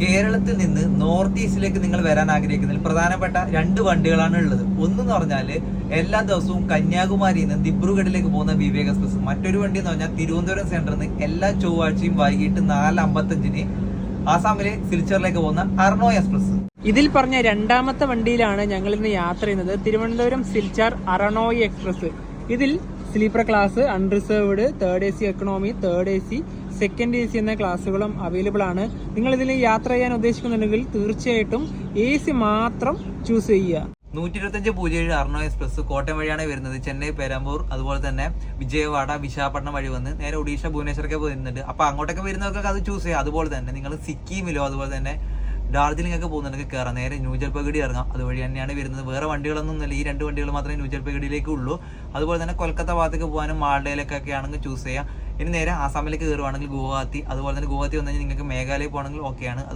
കേരളത്തിൽ നിന്ന് നോർത്ത് ഈസ്റ്റിലേക്ക് നിങ്ങൾ വരാൻ ആഗ്രഹിക്കുന്നതിൽ പ്രധാനപ്പെട്ട രണ്ട് വണ്ടികളാണ് ഉള്ളത്. ഒന്നെന്ന് പറഞ്ഞാൽ എല്ലാ ദിവസവും കന്യാകുമാരിയിൽ നിന്ന് ദിബ്രുഗഡിലേക്ക് പോകുന്ന വിവേക എക്സ്പ്രസ്. മറ്റൊരു വണ്ടി എന്ന് പറഞ്ഞാൽ തിരുവനന്തപുരം സെന്ററിൽ നിന്ന് എല്ലാ ചൊവ്വാഴ്ചയും വൈകിട്ട് നാല് അമ്പത്തഞ്ചിന് ആസാമിലെ സിൽച്ചറിലേക്ക് പോകുന്ന അർണോ എക്സ്പ്രസ്. ഇതിൽ പറഞ്ഞ രണ്ടാമത്തെ വണ്ടിയിലാണ് ഞങ്ങൾ ഇന്ന് യാത്ര ചെയ്യുന്നത്. തിരുവനന്തപുരം സിൽച്ചാർ അറണോയി എക്സ്പ്രസ്. ഇതിൽ sleeper class unreserved third A C economy third A C second A C എന്ന ക്ലാസ്സുകളും അവൈലബിൾ ആണ്. നിങ്ങൾ ഇതിൽ യാത്ര ചെയ്യാൻ ഉദ്ദേശിക്കുന്നുണ്ടെങ്കിൽ തീർച്ചയായിട്ടും എ സി മാത്രം ചൂസ് ചെയ്യുക. നൂറ്റി ഇരുപത്തഞ്ച് പൂജ്യം ഏഴ് അർണോ എക്സ്പ്രസ് കോട്ടയം വഴിയാണ് വരുന്നത്. ചെന്നൈ പേരാമ്പൂർ അതുപോലെ തന്നെ വിജയവാഡ വിശാഖപട്ടണം വഴി വന്ന് നേരെ ഒഡീഷ ഭുവനേശ്വരൊക്കെ വരുന്നുണ്ട്. അപ്പൊ അങ്ങോട്ടൊക്കെ വരുന്നവർക്കൊക്കെ അത് ചൂസ് ചെയ്യാം. അതുപോലെ തന്നെ നിങ്ങൾ സിക്കിമിലോ അതുപോലെ തന്നെ ഡാർജിലിംഗ് ഒക്കെ പോകുന്നുണ്ടെങ്കിൽ കയറാം നേരെ ന്യൂ ജൽപഗഡി ഇറങ്ങാം. അതുവഴി തന്നെയാണ് വരുന്നത്. വേറെ വണ്ടികളൊന്നും ഇല്ല. ഈ രണ്ട് വണ്ടികൾ മാത്രമേ ന്യൂ ജൽപഗഡിയിലേക്ക് ഉള്ളൂ. അതുപോലെ തന്നെ കൊൽക്കത്ത ഭാഗത്തേക്ക് പോകാനും മാൾഡയിലേക്കൊക്കെ ആണെങ്കിൽ ചൂസ് ചെയ്യാം. ഇനി നേരെ ആസാമിലേക്ക് കയറുവാണെങ്കിൽ ഗുവാഹത്തി അതുപോലെ തന്നെ ഗുവാഹത്തി വന്നു കഴിഞ്ഞാൽ നിങ്ങൾക്ക് മേഘാലയ പോകണമെങ്കിൽ ഓക്കെയാണ് അതുപോലെ